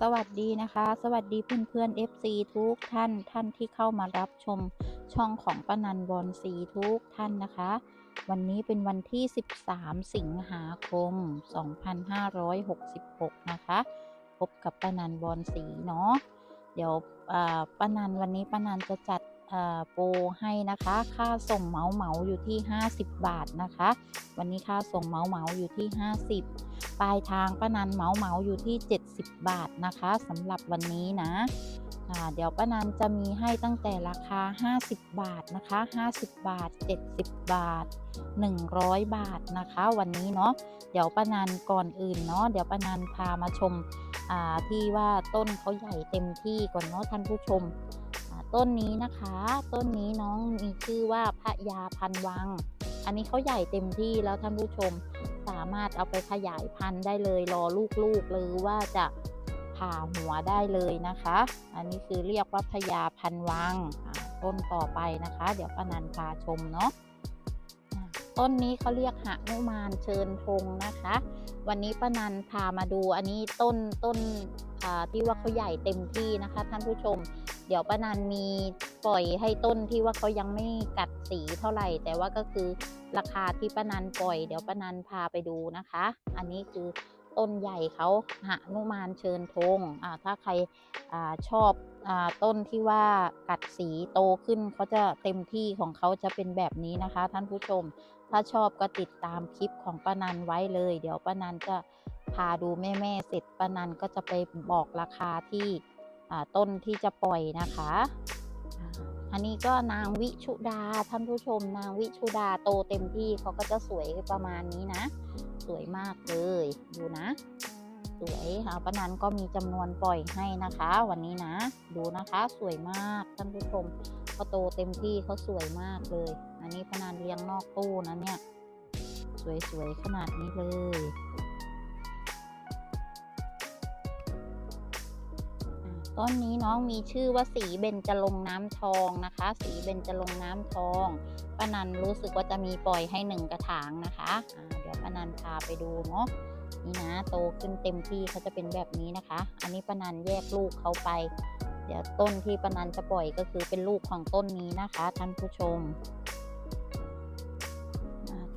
สวัสดีนะคะ สวัสดีเพื่อนเพื่อนๆ FC ทุกท่านท่านที่เข้ามารับชมช่องของป้านันบอลสีทุกท่านนะคะ วันนี้เป็นวันที่ 13 สิงหาคม 2566 นะคะ พบกับป้านันบอลสีเนาะเดี๋ยวป้านันวันนี้ป้านันจะจัด โปรให้นะคะ ค่าส่งเหมาเหมาอยู่ที่ 50 บาทนะคะ วันนี้ค่าส่งเหมาเหมาอยู่ที่ 50 ปลายทางป้านันเหมาเหมาอยู่ที่ 70 บาทนะคะสำหรับวันนี้นะเดี๋ยวป้านันจะมีให้ตั้งแต่ราคา 50 บาทนะคะ 50 บาท 70 บาท 100 บาทนะคะ วันนี้เนาะเดี๋ยวป้านันก่อนอื่นเนาะเดี๋ยวป้านันพามาชมที่ว่าต้นเขาใหญ่เต็มที่ก่อนเนาะท่านผู้ชม ต้นนี้นะคะ ต้นนี้น้องมีชื่อว่าพระยาพันวัง อันนี้เขาใหญ่เต็มที่แล้วท่านผู้ชมสามารถเอาไปขยายพันธุ์ได้เลยรอลูกๆหรือว่าจะผ่าหัวได้เลยนะคะ อันนี้คือเรียกว่าพญาพันวังต้นต่อไปนะคะ เดี๋ยวป้านันพาชมเนาะต้นนี้เขาเรียกหนุมานเชิญธงนะคะ วันนี้ป้านันพามาดูอันนี้ต้นต้นที่ว่าเขาใหญ่เต็มที่นะคะ ท่านผู้ชม เดี๋ยวป้านันมีปล่อยให้ต้นที่ว่าเขายังไม่กัดสีเท่าไหร่ แต่ว่าก็คือราคาที่ป้านันปล่อย เดี๋ยวป้านันพาไปดูนะคะ อันนี้คือต้นใหญ่เขาหนุมานเชิญธงอ่าถ้าใครอ่าชอบอาต้นที่ว่ากัดสีโตขึ้นเขาจะเต็มที่ของเขาจะเป็นแบบนี้นะคะ ท่านผู้ชม ถ้าชอบก็ติดตามคลิปของป้านันไว้เลย เดี๋ยวป้านันจะพาดูแม่ๆเสร็จป้านันก็จะไปบอกราคาที่ ต้นที่จะปล่อยนะคะ อันนี้ก็นางวิชุดาท่านผู้ชม นางวิชุดาโตเต็มที่เขาก็จะสวยประมาณนี้นะ สวยมากเลยดูนะ สวยค่ะป้านันก็มีจำนวนปล่อยให้นะคะ วันนี้นะ ดูนะคะสวยมากท่านผู้ชมเขาโตเต็มที่เขาสวยมากเลย อันนี้ป้านันเลี้ยงนอกตู้นะเนี่ย สวยๆขนาดนี้เลย ต้นนี้น้องมีชื่อว่าสีเบญจรงน้ำทองนะคะ สีเบญจรงน้ำทองป้านันรู้สึกว่าจะมีปล่อยให้หนึ่งกระถางนะคะอ่าเดี๋ยวป้านันพาไปดูเนาะนี่นะโตขึ้นเต็มที่เขาจะเป็นแบบนี้นะคะ อันนี้ป้านันแยกลูกเขาไป เดี๋ยวต้นที่ป้านันจะปล่อยก็คือเป็นลูกของต้นนี้นะคะท่านผู้ชม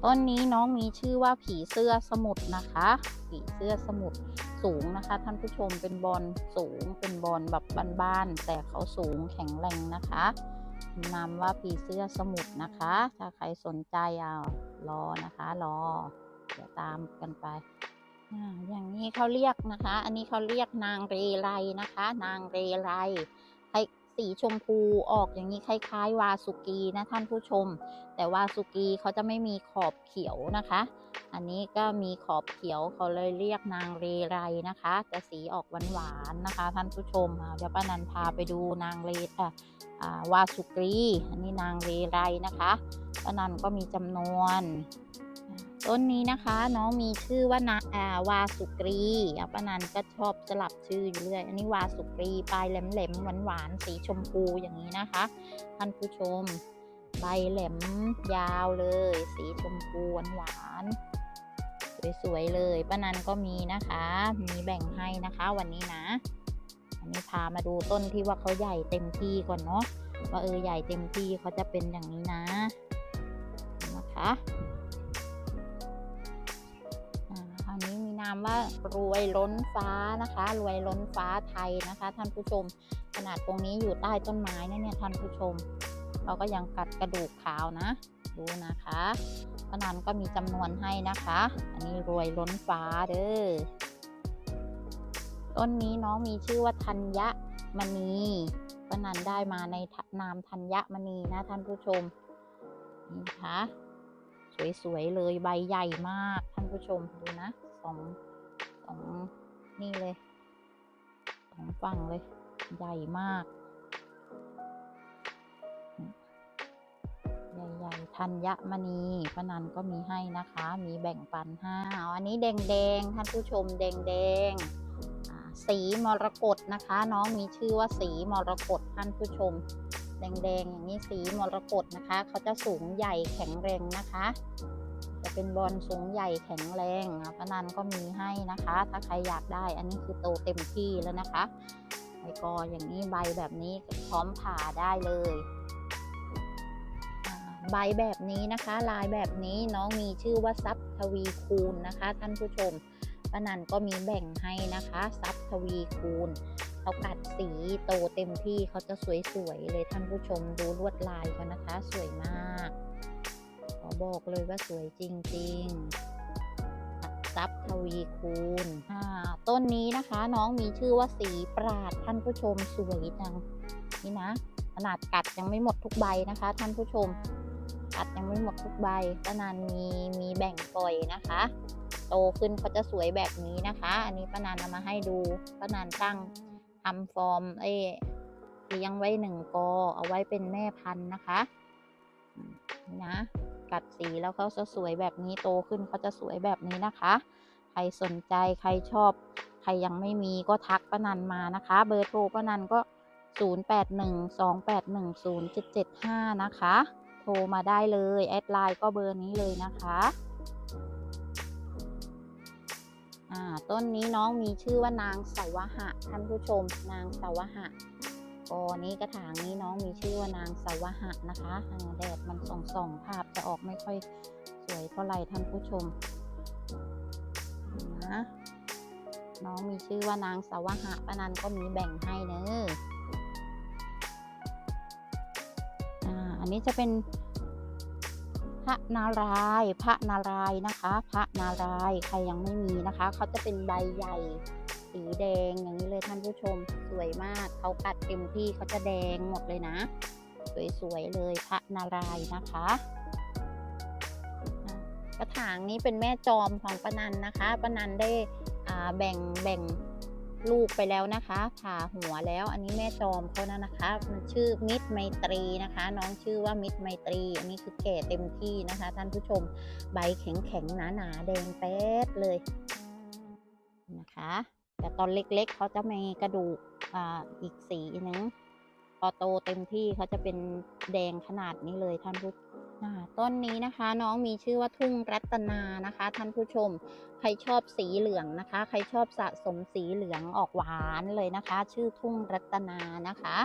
ต้นนี้น้องมีชื่อว่าผีเสื้อสมุทรนะคะ ผีเสื้อสมุทร สูงนะคะ ท่านผู้ชมเป็นบอลสูงเป็นบอลแบบบ้านๆแต่เขาสูงแข็งแรงนะคะนำว่าผีเสื้อสมุทนะคะ ถ้าใครสนใจเอารอนะคะรอเดี๋ยวตามกันไปอย่างนี้เขาเรียกนะคะ อันนี้เขาเรียกนางเรไรนะคะ นางเรไรใครสีชมพูออกอย่างนี้คล้ายๆ วาสุกีนะท่านผู้ชม แต่วาสุกีเขาจะไม่มีขอบเขียวนะคะ อันนี้ก็มีขอบเขียวเขาเลยเรียกนางเรไรนะคะ จะสีออกหวานๆนะคะ ท่านผู้ชมเดี๋ยวป้านันพาไปดูนางเรอะอ่าวาสุกรี อันนี้นางเรไรนะคะป้านันก็มีจำนวน ต้นนี้นะคะน้องมีชื่อว่านาอ่าวาสุกรีป้านันก็ชอบสลับชื่ออยู่เรื่อย อันนี้วาสุกรีปลายแหลมๆหวานๆสีชมพูอย่างนี้นะคะ ท่านผู้ชมใบแหลมยาวเลย สีชมพูหวานๆ สวยๆเลยป้านันก็มีนะคะ มีแบ่งให้นะคะวันนี้นะ อันนี้พามาดูต้นที่ว่าเขาใหญ่เต็มที่ก่อนเนาะว่าเออใหญ่เต็มที่เขาจะเป็นอย่างนี้นะนะคะอ่าอันนี้มีนามว่ารวยล้นฟ้านะคะ รวยล้นฟ้าไทยนะคะ ท่านผู้ชม ขนาดตรงนี้อยู่ใต้ต้นไม้นะเนี่ยท่านผู้ชม เราก็ยังกัดกระดูกขาวนะ ดูนะคะป้านันก็มีจำนวนให้นะคะ อันนี้รวยล้นฟ้าเด้อ ต้นนี้น้องมีชื่อว่าธัญมณีป้านันได้มาในนามธัญมณีนะท่านผู้ชม นี่นะคะสวยๆเลยใบใหญ่มากท่านผู้ชมดูนะสองสองนี่เลยสองฝั่งเลยใหญ่มาก ใหญ่ธัญมณีป้านันก็มีให้นะคะ มีแบ่งปันห้าอันนี้แดงๆท่านผู้ชมแดงๆอ่าสีมรกตนะคะ น้องมีชื่อว่าสีมรกตท่านผู้ชม แดงๆอย่างนี้สีมรกตนะคะ เขาจะสูงใหญ่แข็งแรงนะคะ จะเป็นบอลสูงใหญ่แข็งแรงอะนันก็มีให้นะคะ ถ้าใครอยากได้อันนี้คือโตเต็มที่แล้วนะคะใบกออย่างนี้ใบแบบนี้พร้อมผ่าได้เลย ใบแบบนี้นะคะ ลายแบบนี้น้องมีชื่อว่าซับทวีคูณนะคะ ท่านผู้ชมป้านันก็มีแบ่งให้นะคะซับทวีคูณเขากัดสีโตเต็มที่เขาจะสวยๆเลยท่านผู้ชมดูลวดลายเขานะคะ สวยมากขอบอกเลยว่าสวยจริงๆซับทวีคูณต้นนี้นะคะ น้องมีชื่อว่าสีปราดท่านผู้ชมสวยจังนี่นะขนาดกัดยังไม่หมดทุกใบนะคะ ท่านผู้ชม กัดยังไม่หมดทุกใบป้านานมีมีแบ่งปล่อยนะคะ โตขึ้นเขาจะสวยแบบนี้นะคะ อันนี้ป้านานเอามาให้ดูป้านานตั้งทำฟอร์มเอ้เลี้ยงไว้หนึ่งกอเอาไว้เป็นแม่พันธุ์นะคะนี่นะกัดสีแล้วเขาจะสวยแบบนี้โตขึ้นเขาจะสวยแบบนี้นะคะ ใครสนใจใครชอบ ใครยังไม่มีก็ทักป้านันมานะคะ เบอร์โทรป้านันก็ 0812810775 นะคะ โทรมาได้เลย แอดไลน์ก็เบอร์นี้เลยนะคะอ่าต้นนี้น้องมีชื่อว่านางสาวหะท่านผู้ชม นางสาวหะกอนี้กระถางนี้น้องมีชื่อว่านางสาวหะนะคะแดดมันส่องส่องๆภาพจะออกไม่ค่อยสวยเท่าไหร่ท่านผู้ชมนะน้องมีชื่อว่านางสาวหะปนันก็มีแบ่งให้เนอะ อันนี้จะเป็นพระนารายพระนารายนะคะ พระนารายใครยังไม่มีนะคะ เขาจะเป็นใบใหญ่สีแดงอย่างนี้เลยท่านผู้ชมสวยมากเขากัดเต็มที่เขาจะแดงหมดเลยนะ สวยๆเลยพระนารายนะคะกระถางนี้เป็นแม่จอมของปนันนะคะปนันได้แบ่งแบ่ง ลูกไปแล้วนะคะ ผ่าหัวแล้ว อันนี้แม่จอมเขานะนะคะ มันชื่อมิตรไมตรีนะคะ น้องชื่อว่ามิตรไมตรี อันนี้คือแก่เต็มที่นะคะ ท่านผู้ชม ใบแข็งแข็งหนาหนาๆแดงแป๊ดเลยนะคะ แต่ตอนเล็กๆเขาจะมีกระดูกอ่าอีกสีหนึงพอโตเต็มที่เขาจะเป็นแดงขนาดนี้เลยท่านผู้ ต้นนี้นะคะน้องมีชื่อว่าทุ่งรัตนานะคะ ท่านผู้ชมใครชอบสีเหลืองนะคะ ใครชอบสะสมสีเหลืองออกหวานเลยนะคะ ชื่อทุ่งรัตนานะคะ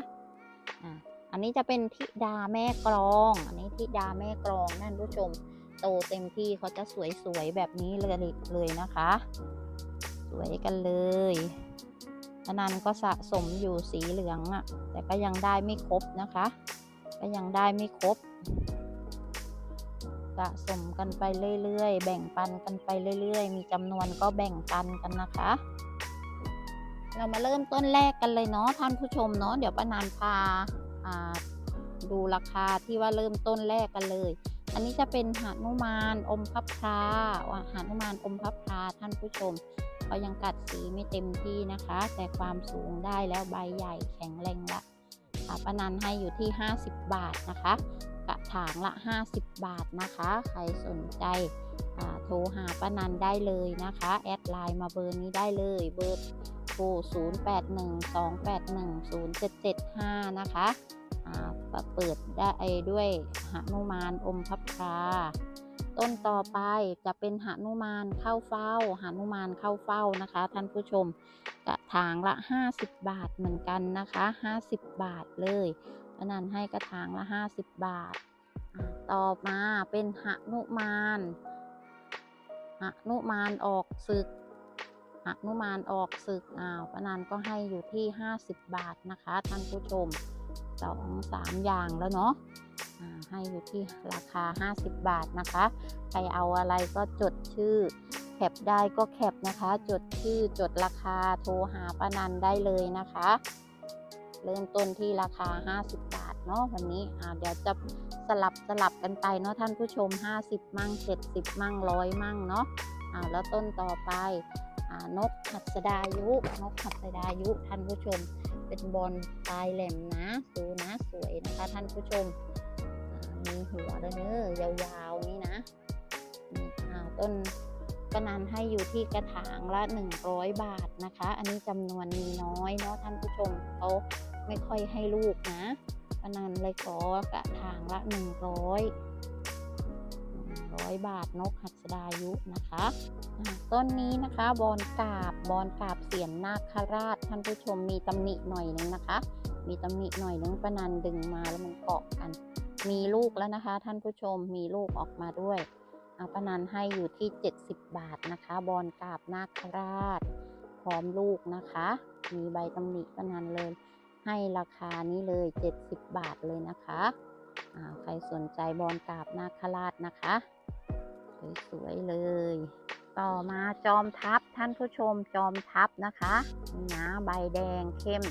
อะอันนี้จะเป็นธิดาแม่กรอง อันนี้ธิดาแม่กรองนั่นผู้ชมโตเต็มที่เขาจะสวยๆแบบนี้เลยเลยนะคะ สวยกันเลยอนันก็สะสมอยู่สีเหลืองอะ่ะแต่ก็ยังได้ไม่ครบนะคะ ก็ยังได้ไม่ครบ สะสมกันไปเรื่อยๆ แบ่งปันกันไปเรื่อยๆ มีจำนวนก็แบ่งปันกันนะคะ เรามาเริ่มต้นแรกกันเลยเนาะท่านผู้ชมเนาะเดี๋ยวป้านานพาาดูราคาที่ว่าเริ่มต้นแรกกันเลย อันนี้จะเป็นหานุมานอมพับพราว่าหานุมานอมพับพราท่านผู้ชมเขายังกัดสีไม่เต็มที่นะคะ แต่ความสูงได้แล้วใบใหญ่แข็งแรงละป้านันให้อยู่ที่ 50 บาทนะคะ กระถางละ 50 บาทนะคะ ใครสนใจโทรหาป้านันได้เลยนะคะ แอดไลน์มาเบอร์นี้ได้เลยเบอร์โทร0812810775 นะคะอาเปิดได้ด้วยหนุมานอมพับพาต้นต่อไปจะเป็นหนุมานเข้าเฝ้าหนุมานเข้าเฝ้านะคะ ท่านผู้ชมกระถางละ 50 บาทเหมือนกันนะคะ 50 บาทเลย อันนั้นให้กระถางละ 50 บาทอะต่อมาเป็นหนุมานหนุมานออกศึกหนุมานออกศึกอ้าวปานันก็ให้อยู่ที่ 50 บาทนะคะท่านผู้ชมสองสามอย่างแล้วเนาะอ่าให้อยู่ที่ราคา 50 บาทนะคะ ใครเอาอะไรก็จดชื่อแคปได้ก็แคปนะคะ จดชื่อจดราคาโทรหาป้านันได้เลยนะคะ เริ่มต้นที่ราคา 50 บาทเนาะวันนี้อ่าเดี๋ยวจะสลับสลับกันไปเนาะท่านผู้ชม 50 มั่ง 70 มั่งร้อยมั่งเนาะอ่าแล้วต้นต่อไปอ่านกหัสดายุนกหัสดายุท่านผู้ชมเป็นบอลปลายแหลมนะดูนะสวยนะคะท่านผู้ชมมีหัวแล้วเนอยาวๆนี่นะนี่อ่าต้นก็นันให้อยู่ที่กระถางละ 100 บาทนะคะ อันนี้จำนวนมีน้อยเนาะท่านผู้ชมเขา ไม่ค่อยให้ลูกนะก็นันเลยขอกระถางละ100 100 100บาทนกหัสดายุนะคะต้นนี้นะคะบอนกาบบอนกาบเสียนนาคราชท่านผู้ชมมีตำหนิหน่อยนึงนะคะ มีตำหนิหน่อยนึงประนันดึงมาแล้วมันเกาะกัน มีลูกแล้วนะคะ ท่านผู้ชมมีลูกออกมาด้วยอาปนันให้อยู่ที่ 70 บาทนะคะ บอนกาบนาคราช พร้อมลูกนะคะ มีใบตำหนิปนันเลย ให้ราคานี้เลย 70 บาทเลยนะคะอ่าใครสนใจบอนกาบนาคราชนะคะสวยๆเลย ต่อมาจอมทัพท่านผู้ชมจอมทัพนะคะนะใบแดงเข้ม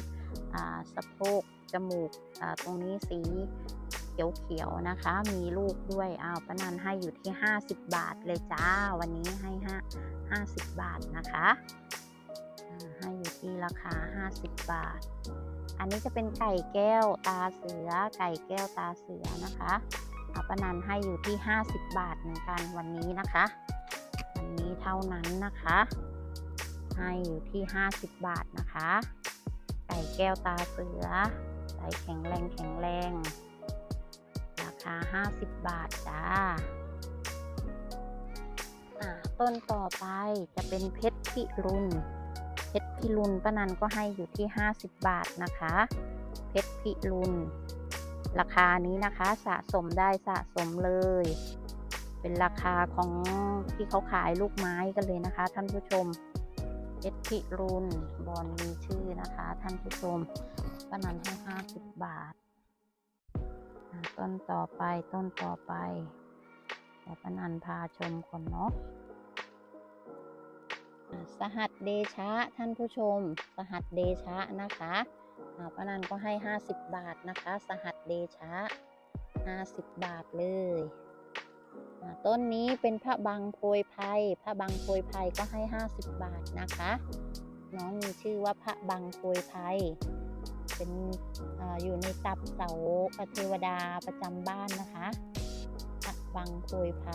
อ่าสะโพกจมูกอ่าตรงนี้สีเขียวๆนะคะ มีลูกด้วยอ้าปะนันให้อยู่ที่ 50 บาทเลยจ้า วันนี้ให้ห้า50 บาทนะคะ ให้อยู่ที่ราคา 50 บาท อันนี้จะเป็นไก่แก้วตาเสือ ไก่แก้วตาเสือนะคะอาปะนันให้อยู่ที่ 50 บาทเหมือนกันวันนี้นะคะ วันนี้เท่านั้นนะคะ ให้อยู่ที่ 50 บาทนะคะ ไก่แก้วตาเสือไก่แข็งแรงแข็งแรง ราคา 50 บาทจ้าอ่าต้นต่อไปจะเป็นเพชรพิรุณ ชรพิรุณป้านันก็ให้อยู่ที่ 50 บาทนะคะ เพชรพิรุณราคานี้นะคะสะสมได้สะสมเลย เป็นราคาของที่เขาขายลูกไม้กันเลยนะคะ ท่านผู้ชมเพชรพิรุณบอลมีชื่อนะคะ ท่านผู้ชมป้านันให้ 50 บาทอ่าต้นต่อไปต้นต่อไปเดี๋ยวป้านันพาชมก่อนเนาะ สหัสเดชะท่านผู้ชม สหัสเดชะนะคะป้านันก็ให้ 50 บาทนะคะ สหัสเดชะ 50 บาทเลยต้นนี้เป็นพระบังโพยไพรพระบังโพยไพรก็ให้ 50 บาทนะคะ น้องมีชื่อว่าพระบังโพยไพรเป็นออยู่ในตับเสาเทวดาประจำบ้านนะคะ บังโพยไพ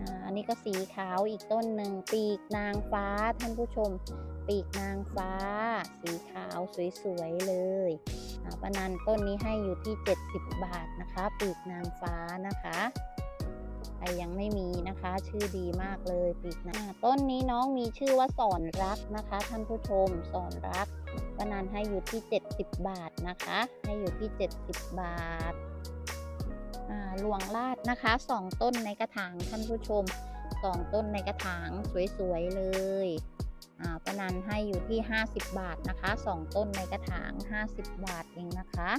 อ่อันนี้ก็สีขาวอีกต้นหนึ่งปีกนางฟ้าท่านผู้ชม ปีกนางฟ้า สีขาวสวยๆเลยอ่าปานันต้นนี้ให้อยู่ที่ 70 บาทนะคะ ปีกนางฟ้านะคะใครยังไม่มีนะคะ ชื่อดีมากเลยปีกนาต้นนี้น้องมีชื่อว่าสอนรักนะคะ ท่านผู้ชมสอนรักปานันให้อยู่ที่ 70 บาทนะคะ ให้อยู่ที่ 70 บาทอ่า หลวงลาดนะคะสองต้นในกระถางท่านผู้ชมสองต้นในกระถางสวยๆเลยประนันให้อยู่ที่ 50 บาทนะคะสองต้นในกระถาง 50 บาทเองนะคะ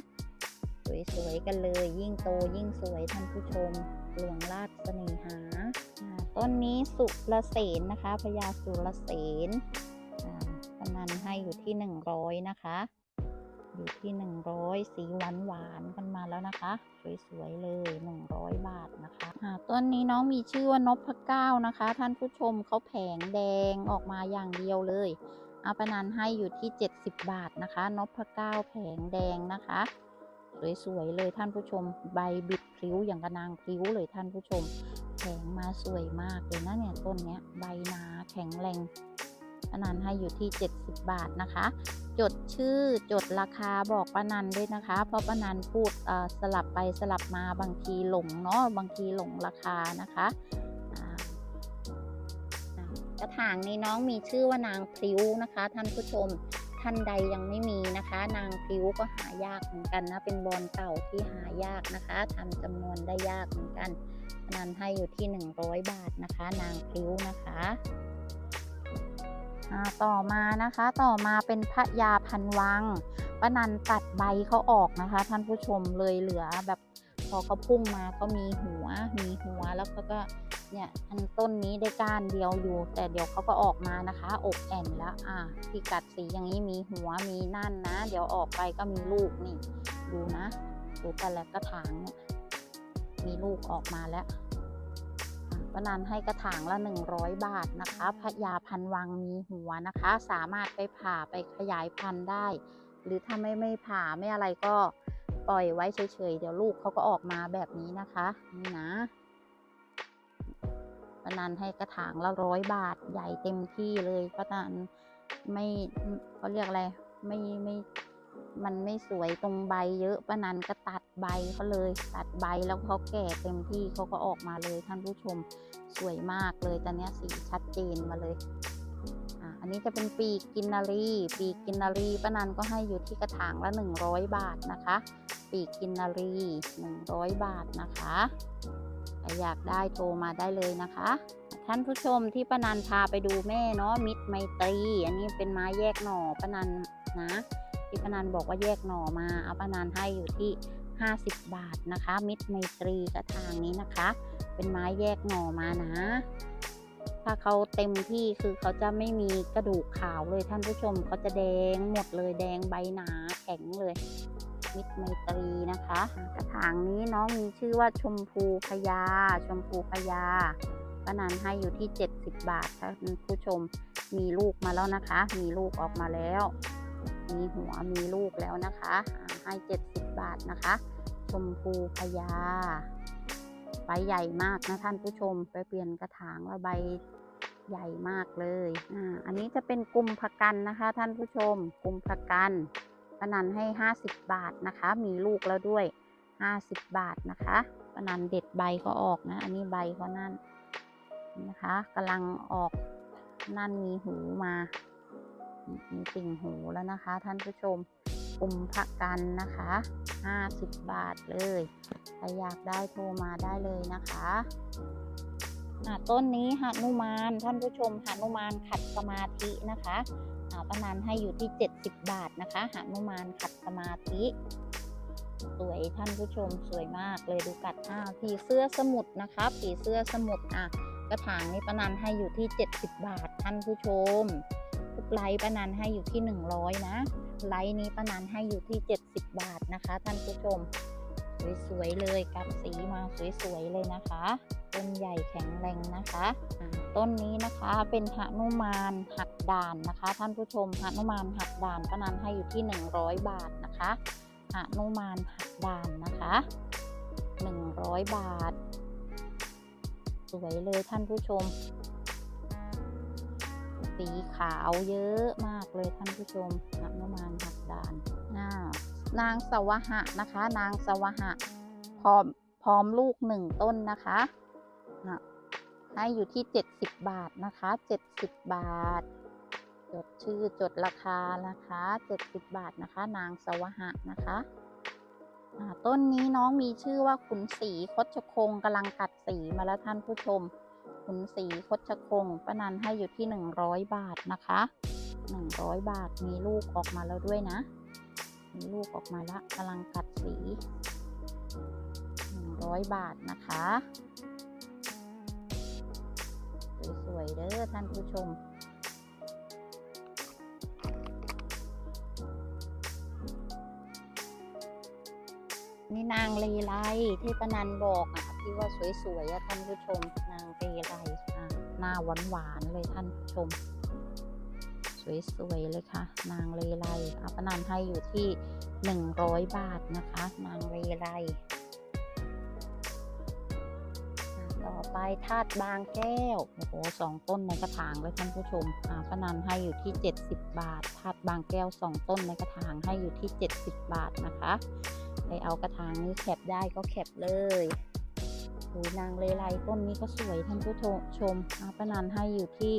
สวยๆกันเลย ยิ่งโตยิ่งสวยท่านผู้ชมหลวงลาดเสน่หาอ่าต้นนี้สุรเสนนะคะพญาสุรเสนประนันให้อยู่ที่ 100 นะคะ อยู่ที่100สีหวานหวานกันมาแล้วนะคะ สวยๆเลย100บาทนะคะอ่าต้นนี้น้องมีชื่อว่านพเก้านะคะ ท่านผู้ชมเขาแผงแดงออกมาอย่างเดียวเลย เอาปนันให้อยู่ที่ 70 บาทนะคะนพเก้าแผงแดงนะคะ สวยๆเลยท่านผู้ชมใบบิดพลิ้วอย่างกระนางพลิ้วเลยท่านผู้ชมแผงมาสวยมากเลยนะเนี่ยต้นเนี้ยใบนาแข็งแรงปานันให้อยู่ที่ 70 บาทนะคะจดชื่อจดราคาบอกป้านันด้วยนะคะ เพราะป้านันพูดสลับไปสลับมาบางทีหลงเนาะบางทีหลงราคานะคะกระถางนี้น้องมีชื่อว่านางพลิ้วนะคะ ท่านผู้ชมท่านใดยังไม่มีนะคะ นางพลิ้วก็หายากเหมือนกันนะ เป็นบอลเก่าที่หายากนะคะทำจำนวนได้ยากเหมือนกันป้านันให้อยู่ที่ 100 บาทนะคะ นางพลิ้วนะคะ ต่อมานะคะต่อมาเป็นพระยาพันวังป้านันตัดใบเขาออกนะคะ ท่านผู้ชมเลยเหลือแบบพอเขาพุ่งมาก็มีหัวมีหัวแล้วก็ก็เนี่ยอันต้นนี้ได้ก้านเดียวอยู่ แต่เดี๋ยวเขาก็ออกมานะคะ อกแอนแล้วอ่าที่กัดสีอย่างนี้มีหัวมีนั่นนะ เดี๋ยวออกไปก็มีลูกนี่ ดูนะดูแต่ละกระถางเนี่ยมีลูกออกมาแล้ว ป้านันให้กระถางละ 100 บาทนะคะพญาพันวังมีหัวนะคะ สามารถไปผ่าไปขยายพันธุ์ได้ หรือถ้าไม่ไม่ผ่าไม่อะไรก็ปล่อยไว้เฉยๆ เดี๋ยวลูกเขาก็ออกมาแบบนี้นะคะนี่นะป้านันให้กระถางละร้อยบาทใหญ่เต็มที่เลยป้านันไม่เขาเรียกอะไรไม่ไม่ มันไม่สวยตรงใบเยอะป้านันก็ตัดใบเขาเลย ตัดใบแล้วเขาแก่เต็มที่เขาก็ออกมาเลยท่านผู้ชมสวยมากเลยตอนนี้สีชัดเจนมาเลยอันนี้จะเป็นปีกกินนารี ปีกกินนารีป้านันก็ให้อยู่ที่กระถางละ 100 บาทนะคะ ปีกกินนารี 100 บาทนะคะใครอยากได้โทรมาได้เลยนะคะ ท่านผู้ชมที่ป้านันพาไปดูแม่เนาะมิตรไมตรี อันนี้เป็นไม้แยกหน่อป้านันนะ ที่ป้านันบอกว่าแยกหน่อมา เอาป้านันให้อยู่ที่ 50 บาทนะคะ มิตรไมตรีกระถางนี้นะคะ เป็นไม้แยกหน่อมานะ ถ้าเขาเต็มที่คือเขาจะไม่มีกระดูกขาวเลยท่านผู้ชมเขาจะแดงหมดเลยแดงใบหนาแข็งเลย มิตรไมตรีนะคะ กระถางนี้น้องมีชื่อว่าชมพูพญาชมพูพญาป้านันให้อยู่ที่ 70 บาทท่านผู้ชมมีลูกมาแล้วนะคะ มีลูกออกมาแล้ว มีหัวมีลูกแล้วนะคะให้70 บาทนะคะ ชมพูพญาใบใหญ่มากนะท่านผู้ชมไปเปลี่ยนกระถางแล้วใบใหญ่มากเลยอ่าอันนี้จะเป็นกลุ่มพักกันนะคะ ท่านผู้ชมกลุ่มพักกันปนันให้ 50 บาทนะคะ มีลูกแล้วด้วย 50 บาทนะคะปนันเด็ดใบก็ออกนะ อันนี้ใบเขานั่นนะคะกำลังออกนั่นมีหูมา มีติ่งหูแล้วนะคะ ท่านผู้ชมกลุ่มพักกันนะคะ 50 บาทเลยใครอยากได้โทรมาได้เลยนะคะอะต้นนี้หนุมานท่านผู้ชมหนุมานขัดสมาธินะคะอาประมาณให้อยู่ที่ 70 บาทนะคะหานุมานขัดสมาธิสวยท่านผู้ชมสวยมากเลยดูกัดอ้าวผีเสื้อสมุดนะคะผีเสื้อสมุดอะกระถางนี้ประนันให้อยู่ที่ 70 บาทท่านผู้ชม ทุกไลฟ์ป้านันให้อยู่ที่ 100 นะ ไลฟ์นี้ป้านันให้อยู่ที่ 70 บาทนะคะ ท่านผู้ชม สวยๆเลยกับสีมาสวยๆเลยนะคะต้นใหญ่แข็งแรงนะคะ ต้นนี้นะคะเป็นหนุมานหักด่านนะคะ ท่านผู้ชมหนุมานหักด่านป้านันให้อยู่ที่ 100 บาทนะคะหนุมานหักด่านนะคะ 100 บาท สวยเลยท่านผู้ชม สีขาวเยอะมากเลยท่านผู้ชมหนุมานหักดานน่านางสวหะนะคะ นางสวหะพร้อมพร้อมลูกหนึ่งต้นนะคะอะให้อยู่ที่ 70 บาทนะคะ 70 บาท จดชื่อจดราคานะคะ 70 บาทนะคะ นางสวหะนะคะต้นนี้น้องมีชื่อว่าขุนศรีคดชคงกำลังกัดสีมาแล้วท่านผู้ชม ขุนศรีคดชคงป้านันให้อยู่ที่ 100 บาทนะคะ 100 บาทมีลูกออกมาแล้วด้วยนะ มีลูกออกมาแล้วกำลังกัดสี 100 บาทนะคะสวยๆเด้อท่านผู้ชมนี่นางเลไลที่ปานันบอกอะ ที่ว่าสวยๆอะท่านผู้ชม นางเลไลหน้าหวานๆเลยท่านผู้ชม สวยๆเลยค่ะ นางเลไลอาปนันให้อยู่ที่ 100 บาทนะคะ นางเลไลต่อไปธาตุบางแก้ว โอ้โหสองต้นในกระถางเลยท่านผู้ชมอาปนันให้อยู่ที่ 70 บาทธาตุบางแก้วสองต้นในกระถางให้อยู่ที่ 70 บาทนะคะ ไปเอากระถางนี้แคปได้ก็แคปเลย ดูนางเลไลต้นนี้ก็สวยท่านผู้ชมอาปนันให้อยู่ที่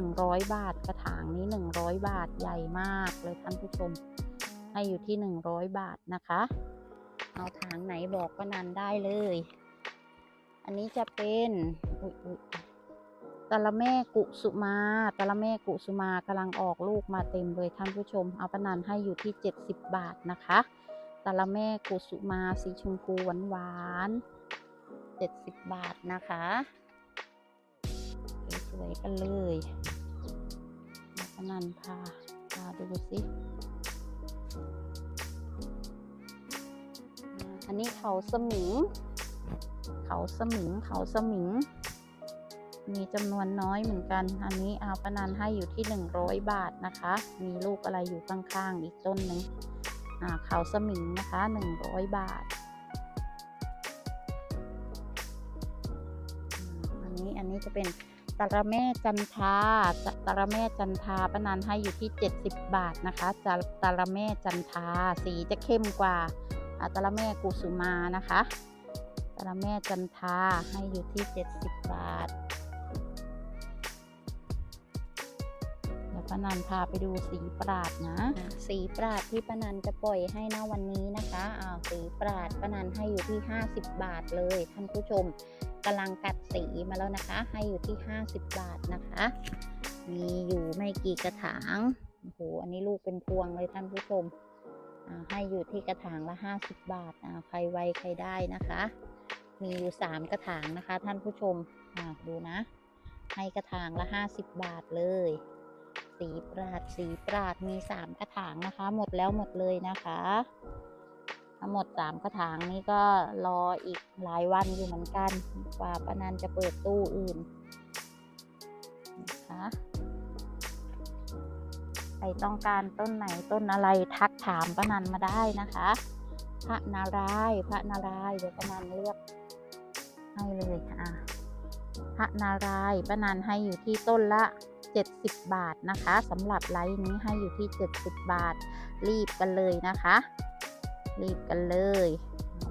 100 บาทกระถางนี้ 100 บาทใหญ่มากเลยท่านผู้ชม ให้อยู่ที่ 100 บาทนะคะ เอาถางไหนบอกปนันได้เลย อันนี้จะเป็นอุยอุยตะละแม่กุสุมาตะละแม่กุสุมากำลังออกลูกมาเต็มเลยท่านผู้ชม เอาปนันให้อยู่ที่ 70 บาทนะคะตะละแม่กุสุมาสีชมพูหวานหวานๆ 70 บาทนะคะ สวยๆกันเลยแล้วก็นันพาพาดูสิ อันนี้เขาสมิง เขาสมิง เขาสมิง มีจำนวนน้อยเหมือนกัน อันนี้เอาปนันให้อยู่ที่ 100 บาทนะคะ มีลูกอะไรอยู่ข้างๆ อีกต้นหนึ่งอ่าเขาสมิงนะคะหนึ่งร้อยบาท นี้จะเป็นตะระแม่จันทาตะระแม่จันทาป้านันให้อยู่ที่ 70 บาทนะคะจะตะระแม่จันทาสีจะเข้มกว่าอ่าตระแม่กุสุมานะคะตะระแม่จันทาให้อยู่ที่ 70 บาทเดี๋ยวป้านันพาไปดูสีปราดนะ สีปราดที่ป้านันจะปล่อยให้นะวันนี้นะคะอ้าวสีปราดป้านันให้อยู่ที่ 50 บาทเลยท่านผู้ชม กำลังกัดสีมาแล้วนะคะ ให้อยู่ที่ 50 บาทนะคะ มีอยู่ไม่กี่กระถางโอ้โหอันนี้ลูกเป็นพวงเลยท่านผู้ชมให้อยู่ที่กระถางละ 50 บาทอ่าใครไวใครได้นะคะ มีอยู่ 3 กระถางนะคะ ท่านผู้ชมอ่าดูนะ ให้กระถางละ 50 บาทเลย สีปราดสีปราดมี 3 กระถางนะคะ หมดแล้วหมดเลยนะคะ ทั้งหมด3กระถางนี้ก็รออีกหลายวันอยู่เหมือนกันกว่าป้านันจะเปิดตู้อื่นนะคะใครต้องการต้นไหนต้นอะไรทักถามป้านันมาได้นะคะ พระนารายพระนารายเดี๋ยวป้านันเลือกให้เลยอะพระนารายป้านันให้อยู่ที่ต้นละ 70 บาทนะคะสำหรับไลฟ์นี้ให้อยู่ที่ 70 บาทรีบกันเลยนะคะ รีบกันเลย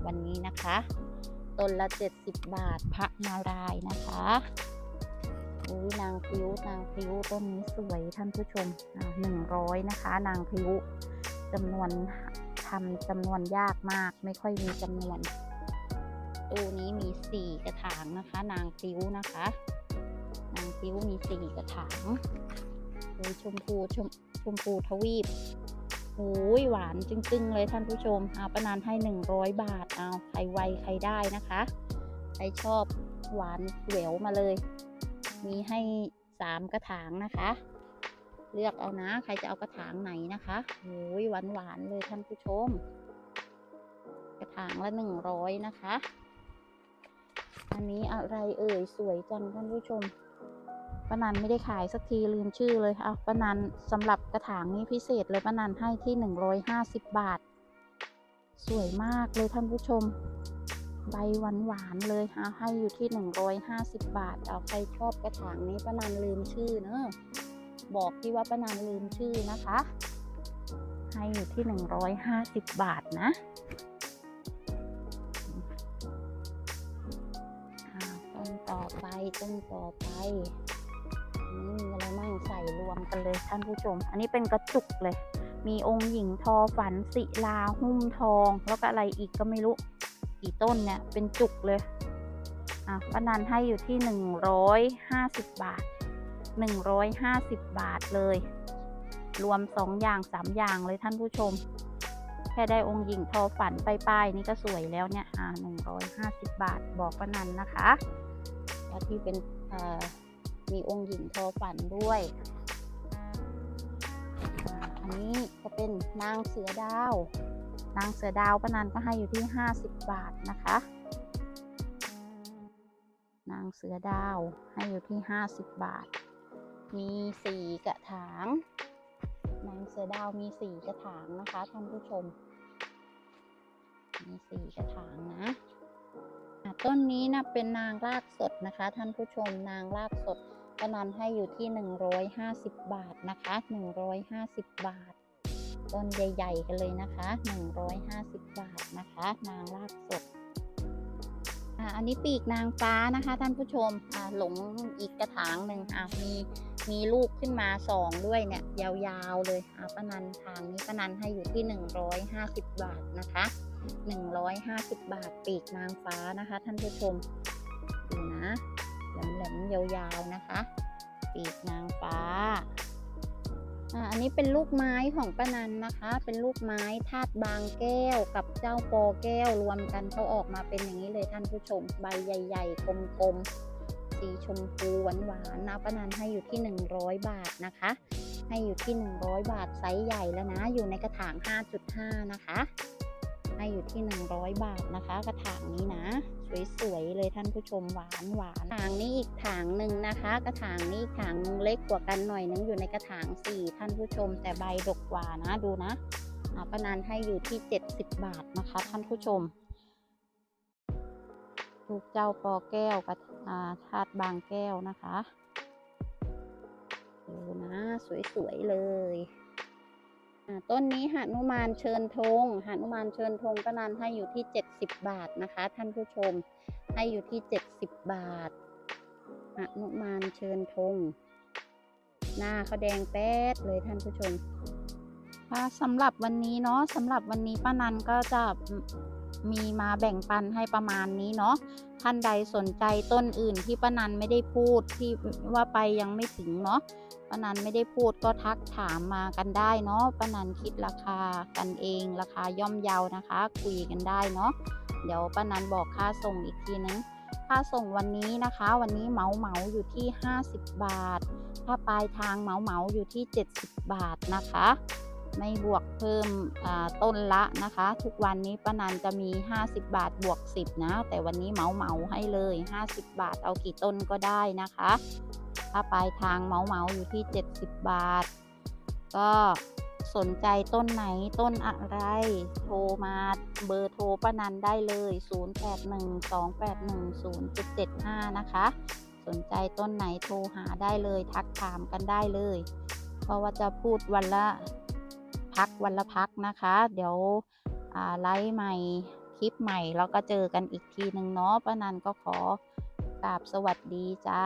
วันนี้นะคะต้นละ 70 บาทพระนารายนะคะอุ้ยนางพิ้วนางพิ้วต้นนี้สวยท่านผู้ชมหนึ่งร้อยนะคะ นางพิ้วจำนวนทำจำนวนยากมาก ไม่ค่อยมีจำนวนตู้นี้มีสี่กระถางนะคะ นางพิ้วนะคะ นางพิ้วมีสี่กระถางโอ้ยชมพูชมชมพูทวีป โอ้ยหวานจึ้งๆ เลยท่านผู้ชมเอาประนานให้หนึ่งร้อยบาทเอาใครไวใครได้นะคะ ใครชอบหวานแหววมาเลย มีให้สามกระถางนะคะ เลือกเอานะ ใครจะเอากระถางไหนนะคะโอ้ยหวานหวานเลยท่านผู้ชม กระถางละหนึ่งร้อยนะคะ อันนี้อะไรเอ่ยสวยจังท่านผู้ชม ป้านันไม่ได้ขายสักทีลืมชื่อเลยเอาป้านันสำหรับกระถางนี้พิเศษเลยป้านันให้ที่หนึ่งร้อยห้าสิบบาท สวยมากเลยท่านผู้ชม ใบหวานหวานๆเลยเอาให้อยู่ที่หนึ่งร้อยห้าสิบบาท เอาใครชอบกระถางนี้ป้านันลืมชื่อเนอะบอกที่ว่าป้านันลืมชื่อนะคะ ให้อยู่ที่หนึ่งร้อยห้าสิบบาทนะต้นต่อไปต้นต่อไป มีอะไรมั่งใส่รวมกันเลยท่านผู้ชม อันนี้เป็นกระจุกเลย มีองค์หญิงทอฝันศิลาหุ้มทอง แล้วก็อะไรอีกก็ไม่รู้กี่ต้นเนี่ย เป็นจุกเลยอะป้านันให้อยู่ที่หนึ่งร้อยห้าสิบบาทหนึ่งร้อยห้าสิบบาทเลย รวมสองอย่างสามอย่างเลยท่านผู้ชม แค่ได้องค์หญิงทอฝันป้ายนี่ก็สวยแล้วเนี่ย อ่าหนึ่งร้อยห้าสิบบาทบอกป้านันนะคะ แล้วที่เป็นเอ่อ มีองค์หญิงทอฝันด้วย อันนี้จะเป็นนางเสือดาว นางเสือดาวป้านันก็ให้อยู่ที่ห้าสิบบาทนะคะ นางเสือดาวให้อยู่ที่ห้าสิบบาท มีสีกระถาง นางเสือดาวมีสีกระถางนะคะท่านผู้ชม มีสีกระถางนะ ต้นนี้นะเป็นนางรากสดนะคะ ท่านผู้ชมนางรากสดก็นันให้อยู่ที่ 150 บาทนะคะ 150 บาท ต้นใหญ่ ๆ กันเลยนะคะ 150 บาทนะคะ นางรากสดอะอันนี้ปีกนางฟ้านะคะ ท่านผู้ชมอะหลงอีกกระถางหนึ่งอะมีมีลูกขึ้นมาสองด้วยเนี่ยยาวๆเลยอะป้านันทางนี้ป้านันให้อยู่ที่ 150 บาทนะคะ 150 บาทปีกนางฟ้านะคะ ท่านผู้ชมดูนะแหลมๆยาวๆนะคะ ปีกนางฟ้าอันนี้เป็นลูกไม้ของป้านันนะคะ เป็นลูกไม้ธาตุบางแก้วกับเจ้าปอแก้วรวมกันเขาออกมาเป็นอย่างนี้เลยท่านผู้ชมใบใหญ่ ๆ กลมๆสีชมพูหวานๆนะป้านันให้อยู่ที่ 100 บาทนะคะ ให้อยู่ที่ 100 บาทไซส์ใหญ่แล้วนะ อยู่ในกระถาง 5.5 นะคะ ให้อยู่ที่ 100 บาทนะคะ กระถางนี้นะ สวยๆเลยท่านผู้ชมหวานหวานถางนี้อีกถางหนึ่งนะคะ กระถางนี้ถางเล็กกว่ากันหน่อยนึงอยู่ในกระถาง4ท่านผู้ชมแต่ใบดกกว่านะดูนะอาประนานให้อยู่ที่ 70 บาทนะคะ ท่านผู้ชมลูกเจ้าปอแก้วกับอ่าธาตุบางแก้วนะคะดูนะ สวยๆเลย ต้นนี้หานุมานเชิญธงหานุมานเชิญธงก็นันให้อยู่ที่ 70 บาทนะคะ ท่านผู้ชมให้อยู่ที่ 70 บาทหานุมานเชิญธงหน้าเขาแดงแป๊ดเลยท่านผู้ชมค่ะสำหรับวันนี้เนาะสำหรับวันนี้ป้านันก็จะ มีมาแบ่งปันให้ประมาณนี้เนาะท่านใดสนใจต้นอื่นที่ป้านันไม่ได้พูดที่ว่าไปยังไม่ถึงเนาะป้านันไม่ได้พูดก็ทักถามมากันได้เนาะป้านันคิดราคากันเองราคาย่อมเยานะคะ คุยกันได้เนาะเดี๋ยวป้านันบอกค่าส่งอีกทีนึงค่าส่งวันนี้นะคะ วันนี้เหมาเหมาอยู่ที่ 50 บาท ถ้าปลายทางเหมาเหมาอยู่ที่ 70 บาทนะคะ ไม่บวกเพิ่มต้นละนะคะ ทุกวันนี้ป้านันจะมี 50 บาทบวก 10 นะ แต่วันนี้เหมาเหมาให้เลย 50 บาทเอากี่ต้นก็ได้นะคะ ถ้าปลายทางเหมาเหมาอยู่ที่ 70 บาท ก็สนใจต้นไหนต้นอะไร โทรมาเบอร์โทรป้านันได้เลย 0812810775 นะคะ สนใจต้นไหนโทรหาได้เลยทักถามกันได้เลย เพราะว่าจะพูดวันละ พักวันละพักนะคะ เดี๋ยวไลฟ์ใหม่คลิปใหม่แล้วก็เจอกันอีกทีหนึ่งเนาะป้านันก็ขอกราบสวัสดีจ้า